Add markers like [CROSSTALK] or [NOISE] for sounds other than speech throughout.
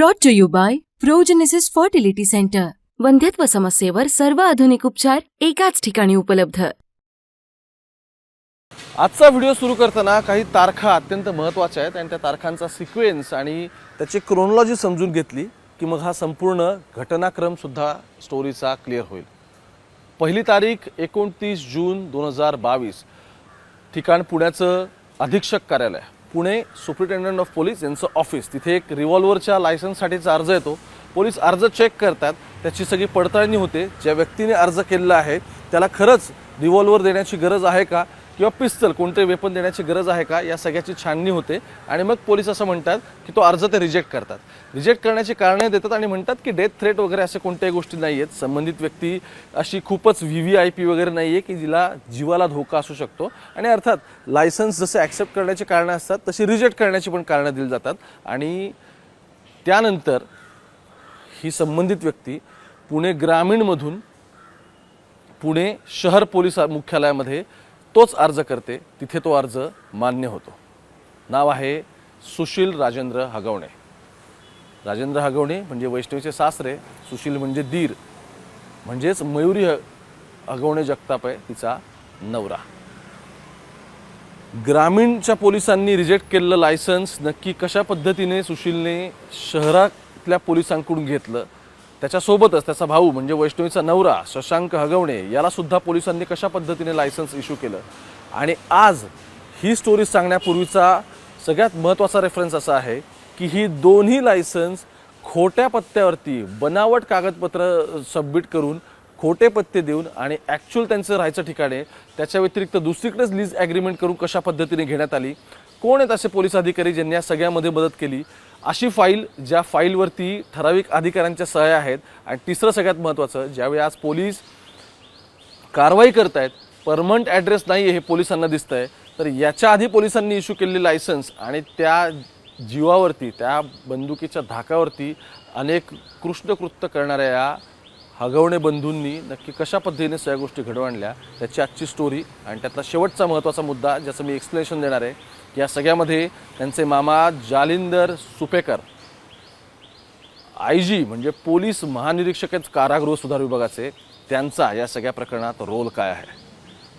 Brought to you by Progenesis fertility centre वंध्यत्व समस्येवर सर्व आधुनिक उपचार एकाच ठिकाणी उपलब्ध. आजचा व्हिडिओ सुरू करताना काही तारखा अत्यंत महत्त्वाच्या आहेत आणि त्या तारखांचा सिक्वेन्स आणि त्याची क्रोनॉलॉजी समजून घेतली की मग हा संपूर्ण घटनाक्रमसुद्धा स्टोरीचा क्लिअर होईल. पहिली तारीख एकोणतीस जून दोन हजार बावीस. ठिकाण पुण्याचं अधीक्षक कार्यालय. पुणे सुप्रिटेंडंट ऑफ पोलीस यांचं ऑफिस. तिथे एक रिव्हॉल्वरच्या लायसन्ससाठीचा अर्ज येतो. पोलीस अर्ज चेक करतात. त्याची सगळी पडताळणी होते. ज्या व्यक्तीने अर्ज केलेला आहे त्याला खरंच रिव्हॉल्वर देण्याची गरज आहे का? किंवा पिस्तल कोणते वेपन देण्याची गरज आहे का या सगळ्याची छाननी होते. आणि मग पोलीस असं म्हणतात की तो अर्ज ते रिजेक्ट करतात. रिजेक्ट करण्याची कारणे देतात आणि म्हणतात की डेथ थ्रेट वगैरे अशा कोणत्याही गोष्टी नाही आहेत संबंधित व्यक्ती अशी खूपच व्ही व्ही आय पी वगैरे नाही आहे की जिला जीवाला धोका असू शकतो. आणि अर्थात लायसन्स जसे ॲक्सेप्ट करण्याची कारणं असतात तशी रिजेक्ट करण्याची पण कारणं दिली जातात. आणि त्यानंतर ही संबंधित व्यक्ती पुणे ग्रामीणमधून पुणे शहर पोलीस मुख्यालयामध्ये तोच अर्ज करते तिथे तो अर्ज मान्य होतो. नाव आहे सुशील राजेंद्र हगवणे. राजेंद्र हगवणे म्हणजे वैष्णवीचे सासरे सुशील म्हणजे दीर. म्हणजेच मयुरी ह हगवणे जगताप आहे तिचा नवरा. ग्रामीणच्या पोलिसांनी रिजेक्ट केलेलं लायसन्स नक्की कशा पद्धतीने सुशीलने शहरातल्या पोलिसांकडून घेतलं? त्याच्यासोबतच त्याचा भाऊ म्हणजे वैष्णवीचा नवरा शशांक हगवणे याला सुद्धा पोलिसांनी कशा पद्धतीने लायसन्स इश्यू केलं? आणि आज ही स्टोरी सांगण्यापूर्वीचा सगळ्यात महत्त्वाचा रेफरन्स असा आहे की ही दोन्ही लायसन्स खोट्या पत्त्यावरती बनावट कागदपत्र सबमिट करून खोटे पत्ते देऊन आणि ॲक्च्युअल त्यांचं राहायचं ठिकाण आहे त्याच्या व्यतिरिक्त दुसरीकडेच लीज ॲग्रीमेंट करून कशा पद्धतीने घेण्यात आली? कोण आहेत असे पोलीस अधिकारी ज्यांनी या सगळ्यामध्ये मदत केली? अशी फाईल ज्या फाईलवरती ठराविक अधिकाऱ्यांच्या सह्या आहेत आणि तिसरं सगळ्यात महत्त्वाचं ज्यावेळी आज पोलीस कारवाई करत आहेत परमनंट ॲड्रेस नाही आहे हे पोलिसांना दिसतं आहे तर याच्या आधी पोलिसांनी इश्यू केलेली लायसन्स आणि त्या जीवावरती त्या बंदुकीच्या धाकावरती अनेक कृष्णकृत्य करणाऱ्या या हगवणे बंधूंनी नक्की कशा पद्धतीने सगळ्या गोष्टी घडवून आणल्या त्याची आजची स्टोरी आणि त्यातला शेवटचा महत्त्वाचा मुद्दा ज्याचं मी एक्सप्लेनेशन देणार आहे या सगळ्यामध्ये त्यांचे मामा जालिंदर सुपेकर आय जी म्हणजे पोलीस महानिरीक्षक आहेत कारागृह सुधार विभागाचे त्यांचा या सगळ्या प्रकरणात रोल काय आहे?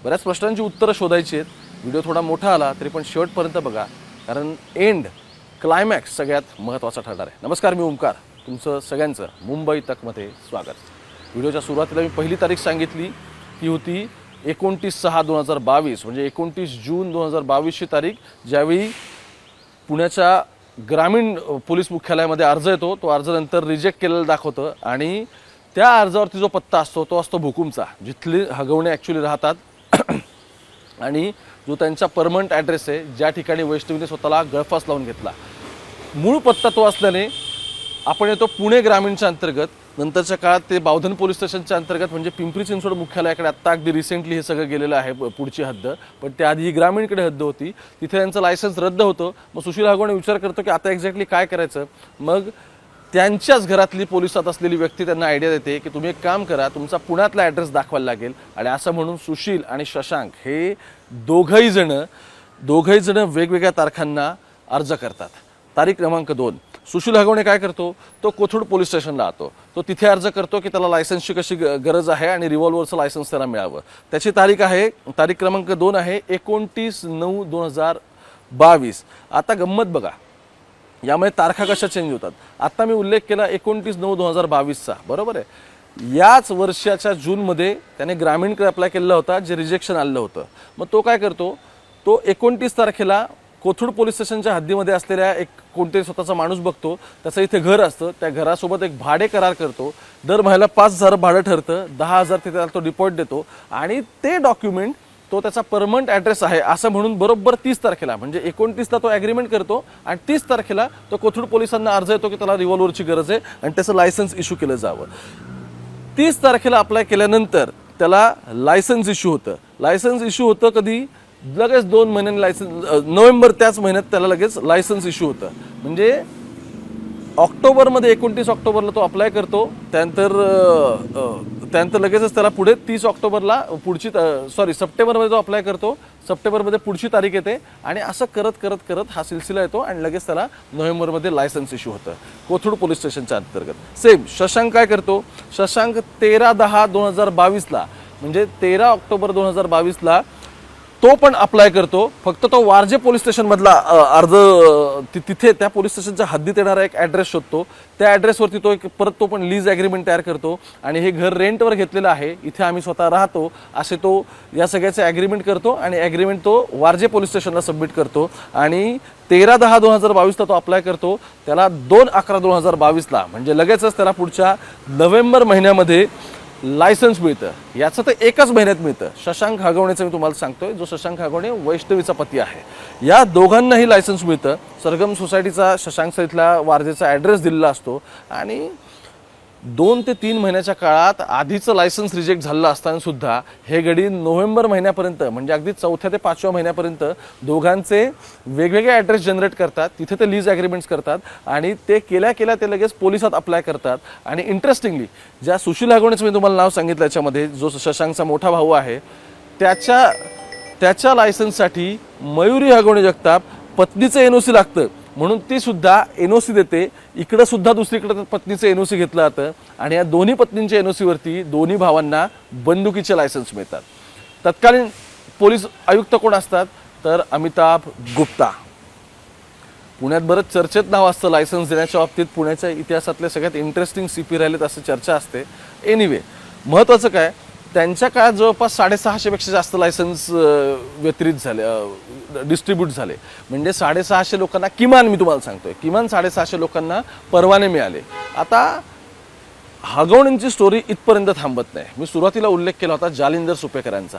बऱ्याच प्रश्नांची उत्तरं शोधायची आहेत. व्हिडिओ थोडा मोठा आला तरी पण शेवटपर्यंत बघा कारण एंड क्लायमॅक्स सगळ्यात महत्त्वाचा ठरणार आहे. नमस्कार मी ओंकार. तुमचं सगळ्यांचं मुंबई तकमध्ये स्वागत. व्हिडिओच्या सुरुवातीला मी पहिली तारीख सांगितली ती होती एकोणतीस सहा दोन हजार बावीस म्हणजे एकोणतीस जून दोन हजार बावीसची तारीख ज्यावेळी पुण्याच्या ग्रामीण पोलीस मुख्यालयामध्ये अर्ज येतो तो अर्ज नंतर रिजेक्ट केलेला दाखवतं आणि त्या अर्जावरती जो पत्ता असतो तो असतो भुकुमचा जिथले हगवणे ॲक्च्युली राहतात. [CLEARS THROAT] आणि जो त्यांचा परमनंट ॲड्रेस आहे ज्या ठिकाणी वैष्णवीने स्वतःला गळफास लावून घेतला. मूळ पत्ता तो असल्याने आपण येतो पुणे ग्रामीणच्या अंतर्गत. नंतरच्या काळात ते बावधन पोलीस स्टेशनच्या अंतर्गत म्हणजे पिंपरी चिंचवड मुख्यालयाकडे आत्ता अगदी रिसेंटली हे सगळं गेलेलं आहे पुढची हद्द. पण त्याआधी ही ग्रामीणकडे हद्द होती. तिथे त्यांचं लायसन्स रद्द होतं. मग सुशील हागवणे विचार करतो की आता एक्झॅक्टली काय करायचं? मग त्यांच्याच घरातली पोलिसात असलेली व्यक्ती त्यांना आयडिया देते की तुम्ही एक काम करा तुमचा पुण्यातला ॲड्रेस दाखवायला लागेल. आणि असं म्हणून सुशील आणि शशांक हे दोघंही जण दोघंही जण वेगवेगळ्या तारखांना अर्ज करतात. तारीख क्रमांक दोन. सुशील हगवणे काय करतो? तो कोथरूड पोलीस स्टेशनला जातो. तो तिथे अर्ज करतो की त्याला लायसन्सची कशी ग- गरज आहे आणि रिव्हॉल्वरचं लायसन्स त्याला मिळावं. त्याची तारीख आहे तारीख क्रमांक दोन आहे एकोणतीस नऊ दोन हजार बावीस. आता गंमत बघा. यामुळे तारखा कशा चेंज होतात? आत्ता मी उल्लेख केला एकोणतीस नऊ दोन हजार बावीसचा. बरोबर आहे? याच वर्षाच्या जूनमध्ये त्याने ग्रामीणकडे अप्लाय केलेला होता जे रिजेक्शन आलेलं होतं. मग तो काय करतो? तो एकोणतीस तारखेला कोथरूड पोलीस स्टेशनच्या हद्दीमध्ये असलेल्या एक कोणतरी स्वतःचा माणूस बघतो त्याचं इथे घर असतं त्या घरासोबत एक भाडे करार करतो दर महिन्याला पाच हजार भाडं ठरतं दहा हजार ते त्याला तो डिपॉझिट देतो आणि ते डॉक्युमेंट तो त्याचा परमनंट ॲड्रेस आहे असं म्हणून बरोबर तीस तारखेला म्हणजे एकोणतीसला तो ॲग्रीमेंट करतो आणि तीस तारखेला तो कोथरूड पोलिसांना अर्ज येतो की त्याला रिव्हॉल्वरची गरज आहे आणि त्याचं लायसन्स इश्यू केलं जावं. तीस तारखेला अप्लाय केल्यानंतर त्याला लायसन्स इश्यू होतं. लायसन्स इश्यू होतं कधी? लगेच दोन महिन्यांनी लायसन्स नोव्हेंबर त्याच महिन्यात त्याला लगेच लायसन्स इश्यू होतं. म्हणजे ऑक्टोबरमध्ये एकोणतीस ऑक्टोबरला तो अप्लाय करतो त्यानंतर त्यानंतर लगेचच त्याला पुढे तीस ऑक्टोबरला पुढची सॉरी सप्टेंबरमध्ये तो अप्लाय करतो. सप्टेंबरमध्ये पुढची तारीख येते आणि असं करत करत करत हा सिलसिला येतो आणि लगेच त्याला नोव्हेंबरमध्ये लायसन्स इश्यू होतं. कोथरूड पोलीस स्टेशनच्या अंतर्गत. सेम शशांक काय करतो? शशांक तेरा दहा दोन हजार बावीसला म्हणजे तेरा ऑक्टोबर दोन हजार बावीसला तो पण अप्लाय करतो. फक्त तो वारजे पोलीस स्टेशनमधला अर्ज ति- तिथे त्या पोलीस स्टेशनच्या हद्दीत येणारा एक ॲड्रेस शोधतो. त्या ॲड्रेसवरती तो एक परत तो पण लीज ॲग्रीमेंट तयार करतो. आणि हे घर रेंटवर घेतलेलं आहे. इथे आम्ही स्वतः राहतो. असे तो या सगळ्याचे ॲग्रीमेंट करतो आणि ॲग्रीमेंट तो वारजे पोलीस स्टेशनला सबमिट करतो. आणि तेरा दहा दोन हजार बावीसला तो अप्लाय करतो. त्याला दोन अकरा दोन हजार बावीसला म्हणजे लगेचच त्याला पुढच्या नोव्हेंबर महिन्यामध्ये लायसन्स मिळतं. याचं तर एकाच महिन्यात मिळतं. शशांक हागवणेचं मी तुम्हाला सांगतोय जो शशांक हागवणे वैष्णवीचा पती आहे. या दोघांनाही लायसन्स मिळतं. सरगम सोसायटीचा शशांक इथला वारजेचा ॲड्रेस दिलेला असतो. आणि दोन ते तीन महिन्याच्या काळात आधीचं लायसन्स रिजेक्ट झालेलं असताना सुद्धा हे गडी नोव्हेंबर महिन्यापर्यंत म्हणजे अगदी चौथ्या ते पाचव्या महिन्यापर्यंत दोघांचे वेगवेगळे ॲड्रेस जनरेट करतात तिथे ते लीज ॲग्रीमेंट्स करतात आणि ते केल्या केल्या ते लगेच पोलिसात अप्लाय करतात. आणि इंटरेस्टिंगली ज्या सुशील हागवणेचं मी तुम्हाला नाव सांगितलं याच्यामध्ये जो शशांकचा मोठा भाऊ आहे त्याच्या त्याच्या लायसन्ससाठी मयुरी हागवणे जगताप पत्नीचं एन ओ सी लागतं. म्हणून ती सुद्धा एन ओ सी देते. इकडं सुद्धा दुसरीकडं पत्नीचं एन ओ सी घेतलं जातं. आणि या दोन्ही पत्नींच्या एन ओ सीवरती दोन्ही भावांना बंदुकीचे लायसन्स मिळतात. तत्कालीन पोलीस आयुक्त कोण असतात? तर अमिताभ गुप्ता. पुण्यात बरंच चर्चेत नाव असतं लायसन्स देण्याच्या बाबतीत. पुण्याच्या इतिहासातले सगळ्यात इंटरेस्टिंग सी पी राहिलेत असं चर्चा असते. एनिवे महत्त्वाचं काय? त्यांच्या काळात जवळपास साडेसहाशेपेक्षा जास्त लायसन्स व्यतिरिक्त झाले डिस्ट्रीब्यूट झाले. म्हणजे साडेसहाशे लोकांना किमान मी तुम्हाला सांगतोय किमान साडेसहाशे लोकांना परवाने मिळाले. आता हगवणींची स्टोरी इथपर्यंत थांबत नाही. मी सुरुवातीला उल्लेख केला होता जालिंदर सुपेकरांचा.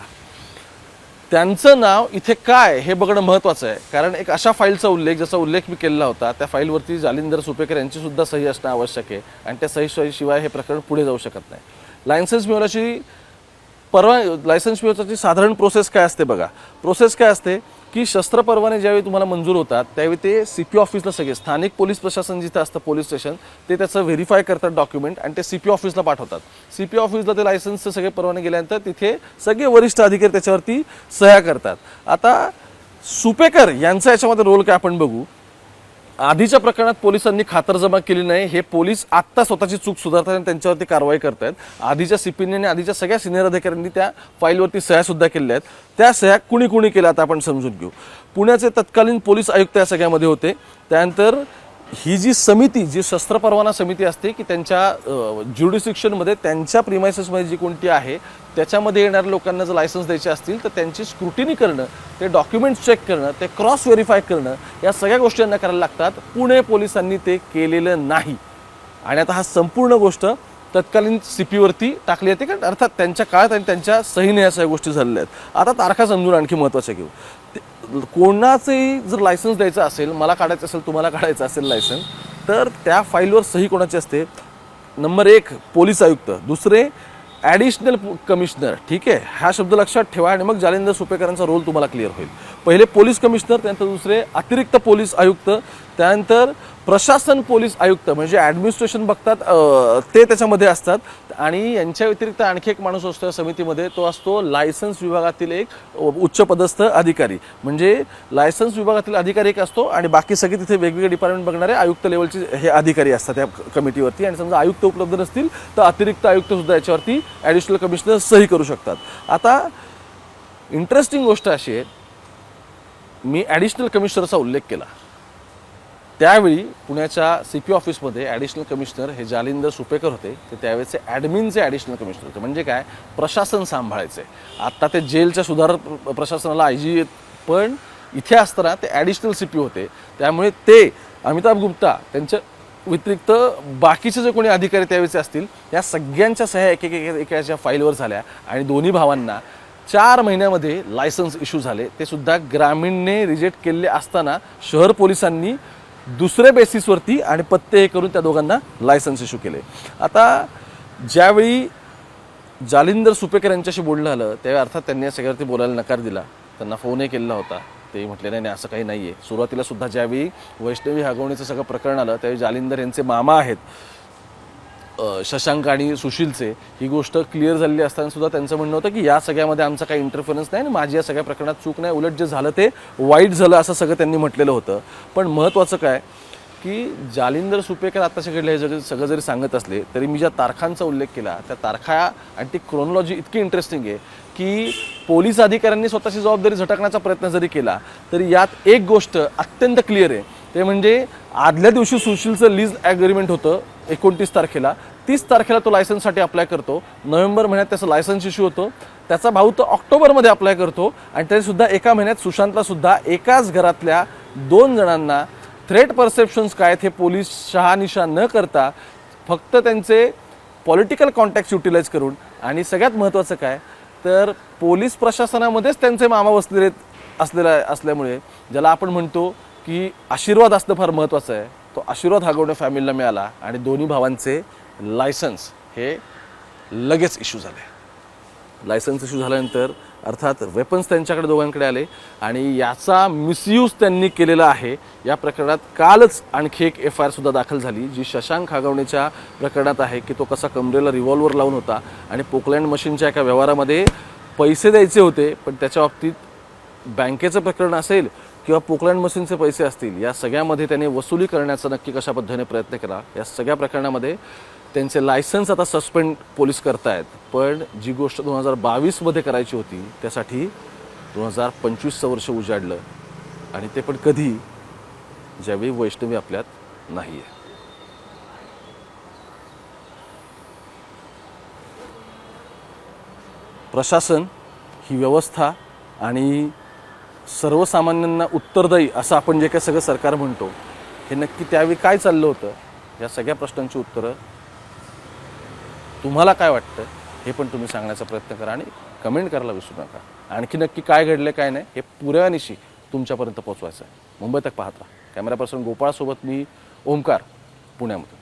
त्यांचं नाव इथे काय हे बघणं महत्त्वाचं आहे. कारण एक अशा फाईलचा उल्लेख जसा उल्लेख मी केलेला होता त्या फाईलवरती जालिंदर सुपेकर यांची सुद्धा सही असणं आवश्यक आहे. आणि त्या सही शिवाय हे प्रकरण पुढे जाऊ शकत नाही. लायसन्स मिळवण्याची परवा लायसन्स मिळवण्याची साधारण प्रोसेस काय असते बघा. प्रोसेस काय असते की शस्त्र परवाने ज्यावेळी तुम्हाला मंजूर होतात त्यावेळी ते सी पी ऑफिसला सगळे स्थानिक पोलीस प्रशासन जिथं असतं पोलीस स्टेशन ते त्याचं व्हेरीफाय करतात डॉक्युमेंट आणि ते सी पी ऑफिसला पाठवतात. सी पी ऑफिसला ते लायसन्सचे सगळे परवाने गेल्यानंतर तिथे सगळे वरिष्ठ अधिकारी त्याच्यावरती सह्या करतात. आता सुपेकर यांचा याच्यामध्ये रोल काय आपण बघू. आधीच्या प्रकरणात पोलिसांनी खातरजमा केली नाही. हे पोलीस आत्ता स्वतःची चूक सुधारतात आणि त्यांच्यावरती कारवाई करत आहेत आधीच्या सीपीने आणि आधीच्या सगळ्या सिनियर अधिकाऱ्यांनी त्या फाईलवरती सह्या सुद्धा केलेल्या आहेत. त्या सह्या कुणी कुणी केल्या आता आपण समजून घेऊ. पुण्याचे तत्कालीन पोलीस आयुक्त या सगळ्यामध्ये होते. त्यानंतर ही जी समिती जी शस्त्र परवाना समिती असते की त्यांच्या ज्युडिसिक्शनमध्ये त्यांच्या प्रिमायसेसमध्ये जी कोणती आहे त्याच्यामध्ये येणाऱ्या लोकांना जर लायसन्स द्यायचे असतील तर त्यांची स्क्रुटिनी करणं ते डॉक्युमेंट्स चेक करणं ते क्रॉस व्हेरीफाय करणं या सगळ्या गोष्टी यांना करायला लागतात. पुणे पोलिसांनी ते केलेलं नाही. आणि आता हा संपूर्ण गोष्ट तत्कालीन सी पीवरती टाकली जाते कारण अर्थात त्यांच्या काळात आणि त्यांच्या सहीने या सगळ्या गोष्टी झालेल्या आहेत. आता तारखा समजून आणखी महत्त्वाच्या घेऊ कोणाचंही जर लायसन्स द्यायचं असेल मला काढायचं असेल तुम्हाला काढायचं असेल लायसन्स तर त्या फाईलवर सही कोणाची असते? नंबर एक पोलीस आयुक्त. दुसरे ॲडिशनल कमिशनर ठीक आहे? हा शब्द लक्षात ठेवा आणि मग जालिंदर सुपेकरांचा रोल तुम्हाला क्लिअर होईल. पहिले पोलीस कमिशनर त्यानंतर दुसरे अतिरिक्त पोलीस आयुक्त त्यानंतर प्रशासन पोलीस आयुक्त म्हणजे ॲडमिनिस्ट्रेशन बघतात ते त्याच्यामध्ये असतात. आणि यांच्या व्यतिरिक्त आणखी एक माणूस असतो या समितीमध्ये तो असतो लायसन्स विभागातील एक उच्चपदस्थ अधिकारी. म्हणजे लायसन्स विभागातील अधिकारी एक असतो आणि बाकी सगळे तिथे वेगवेगळे डिपार्टमेंट बघणारे आयुक्त लेवलचे हे अधिकारी असतात या कमिटीवरती आणि समजा आयुक्त उपलब्ध नसतील तर अतिरिक्त आयुक्तसुद्धा याच्यावरती ॲडिशनल कमिशनर सही करू शकतात. आता इंटरेस्टिंग गोष्ट अशी आहे मी ॲडिशनल कमिशनरचा उल्लेख केला. त्यावेळी पुण्याच्या सी पी ऑफिसमध्ये ॲडिशनल कमिशनर हे जालिंदर सुपेकर होते. ते त्यावेळेचे ॲडमिनचे ॲडिशनल कमिशनर होते. म्हणजे काय? प्रशासन सांभाळायचे. आत्ता ते जेलच्या सुधारक प्रशासनाला आय जी पण इथे असताना ते ॲडिशनल सी पी होते. त्यामुळे ते अमिताभ गुप्ता त्यांच्या व्यतिरिक्त बाकीचे जे कोणी अधिकारी त्यावेळेचे असतील या सगळ्यांच्या सह्या एक एक एकाच्या फाईलवर झाल्या. आणि दोन्ही भावांना चार महिन्यामध्ये लायसन्स इश्यू झाले. ते सुद्धा ग्रामीणने रिजेक्ट केलेले असताना शहर पोलिसांनी दुसऱ्या बेसिसवरती आणि पत्ते हे करून त्या दोघांना लायसन्स इश्यू केले. आता ज्यावेळी जालिंदर सुपेकर यांच्याशी बोलणं आलं त्यावेळी अर्थात त्यांनी या सगळ्यावरती बोलायला नकार दिला. त्यांना फोनही केलेला होता. ते म्हटले नाही नाही असं काही नाही आहे सुरुवातीला सुद्धा ज्यावेळी वैष्णवी हगवणीचं सगळं प्रकरण आलं त्यावेळी जालिंदर यांचे मामा आहेत. शशांक आणि सुशीलचे ही गोष्ट क्लिअर झालेली असताना सुद्धा त्यांचं म्हणणं होतं की या सगळ्यामध्ये आमचा काही इंटरफरन्स नाही आणि माझी या सगळ्या प्रकरणात चूक नाही. उलट जे झालं ते वाईट झालं असं सगळं त्यांनी म्हटलेलं होतं. पण महत्त्वाचं काय? की जालिंदर सुपेकर आत्ताच्या घडले हे जरी सगळं जरी सांगत असले तरी मी ज्या तारखांचा उल्लेख केला त्या तारखा आणि ती क्रोनॉलॉजी इतकी इंटरेस्टिंग आहे की पोलीस अधिकाऱ्यांनी स्वतःची जबाबदारी झटकण्याचा प्रयत्न जरी केला तरी यात एक गोष्ट अत्यंत क्लिअर आहे. ते म्हणजे आदल्या दिवशी सुशीलचं लीज ॲग्रीमेंट होतं एकोणतीस तारखेला. तीस तारखेला तो लायसन्ससाठी अप्लाय करतो. नोव्हेंबर महिन्यात त्याचं लायसन्स इश्यू होतो. त्याचा भाऊ तो ऑक्टोबरमध्ये अप्लाय करतो आणि तरी एका महिन्यात सुशांतलासुद्धा एकाच घरातल्या दोन जणांना थ्रेट परसेप्शन्स काय आहेत हे पोलीस शहानिशा न करता फक्त त्यांचे पॉलिटिकल कॉन्टॅक्ट युटिलाइज करून. आणि सगळ्यात महत्त्वाचं काय? तर पोलीस प्रशासनामध्येच त्यांचे मामा बसलेले असलेला असल्यामुळे ज्याला आपण म्हणतो की आशीर्वाद असणं फार महत्त्वाचं आहे. तो आशीर्वाद हागवणे फॅमिलीला मिळाला आणि दोन्ही भावांचे लायसन्स हे लगेच इश्यू झाले. लायसन्स इश्यू झाल्यानंतर अर्थात वेपन्स त्यांच्याकडे दोघांकडे आले आणि याचा मिसयूज त्यांनी केलेला आहे. या प्रकरणात कालच आणखी एक एफ आय आरसुद्धा दाखल झाली जी शशांक हागवणेच्या प्रकरणात आहे की तो कसा कमरेला रिव्हॉल्वर लावून होता आणि पोकलँड मशीनच्या एका व्यवहारामध्ये पैसे द्यायचे होते पण त्याच्या बाबतीत बँकेचं प्रकरण असेल किंवा पोकलँड मशीनचे पैसे असतील या सगळ्यामध्ये त्याने वसुली करण्याचा नक्की कशा पद्धतीने प्रयत्न केला? या सगळ्या प्रकरणामध्ये त्यांचे लायसन्स आता सस्पेंड पोलीस करतायत. पण जी गोष्ट दोन हजार बावीसमध्ये करायची होती त्यासाठी दोन हजार पंचवीसचं वर्ष उजाडलं. आणि ते पण कधी ज्यावेळी वैष्णवी आपल्यात नाही आहे प्रशासन ही व्यवस्था आणि सर्वसामान्यांना उत्तरदायी असं आपण जे काही सगळं सरकार म्हणतो हे नक्की त्यावेळी काय चाललं होतं? या सगळ्या प्रश्नांची उत्तरं तुम्हाला काय वाटतं? हे पण तुम्ही सांगण्याचा प्रयत्न करा आणि कमेंट करायला विसरू नका. आणखी नक्की काय घडलं काय नाही हे पुरावानिशी तुमच्यापर्यंत पोहोचवायचं आहे. मुंबई तक पाहता कॅमेरा पर्सन गोपाळसोबत मी ओमकार पुण्यामध्ये